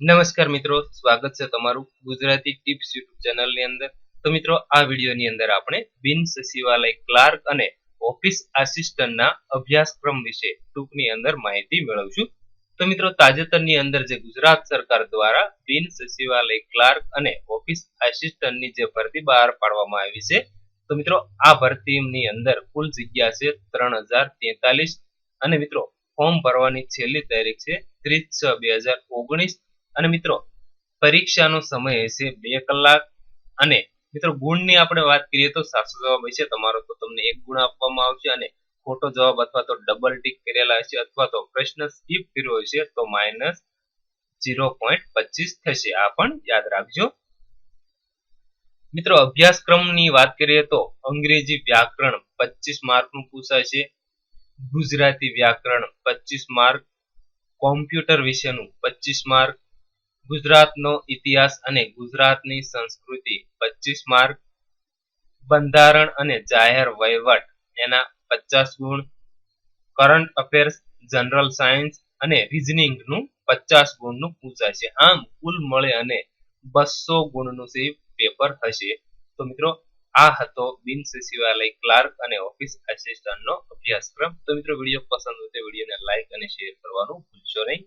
નમસ્કાર મિત્રો, સ્વાગત છે તમારું ગુજરાતી ટિપ્સ યુટ્યુબ ચેનલની અંદર. તો મિત્રો, આ વિડીયોની અંદર આપણે બિન સચિવાલય ક્લાર્ક અને ઓફિસ આસિસ્ટન્ટના અભ્યાસક્રમ વિશે ટૂંકની અંદર માહિતી મેળવશું. તો મિત્રો, તાજેતરની અંદર જે ગુજરાત સરકાર દ્વારા બિન સચિવાલય ક્લાર્ક અને ઓફિસ આસિસ્ટન્ટની જે ભરતી બહાર પાડવામાં આવી છે, તો મિત્રો, આ ભરતીની અંદર કુલ જગ્યા છે ત્રણ હજાર તેતાલીસ અને મિત્રો, ફોર્મ ભરવાની છેલ્લી તારીખ છે ત્રીસ છ બે હજાર ઓગણીસ. અને મિત્રો, પરીક્ષાનો સમય હશે બે કલાક. અને મિત્રો, ગુણની આપણે વાત કરીએ તો સાચો જવાબ હશે તમારો. તો તમને એક ગુણ આપવામાં આવશે અને ખોટો જવાબ અથવા તો ડબલ ટીક કરેલા હશે અથવા તો પ્રશ્ન સ્કીપ કર્યો હશે તો માઇનસ ઝીરો પોઈન્ટ પચીસ થશે. આ પણ યાદ રાખજો. મિત્રો, અભ્યાસક્રમની વાત કરીએ તો અંગ્રેજી વ્યાકરણ પચીસ માર્કનું પૂછાય છે ગુજરાતી વ્યાકરણ પચીસ માર્ક. કોમ્પ્યુટર વિશેનું પચીસ માર્ક. ગુજરાતનો ઇતિહાસ અને ગુજરાતની સંસ્કૃતિ પચીસ માર્ક, બંધારણ અને જાહેર વહીવટ એના પચાસ ગુણ કરંટ અફેર્સ જનરલ સાયન્સ અને રિઝનિંગનું પચાસ ગુણનું પૂછાશે આમ કુલ મળે અને બસો ગુણનું જે પેપર હશે. તો મિત્રો, આ હતો બિન સચિવાલય ક્લાર્ક અને ઓફિસ આસિસ્ટન્ટનો અભ્યાસક્રમ. તો મિત્રો, વીડિયો પસંદ હોય તો વિડીયોને લાઈક અને શેર કરવાનું ભૂલશો નહીં.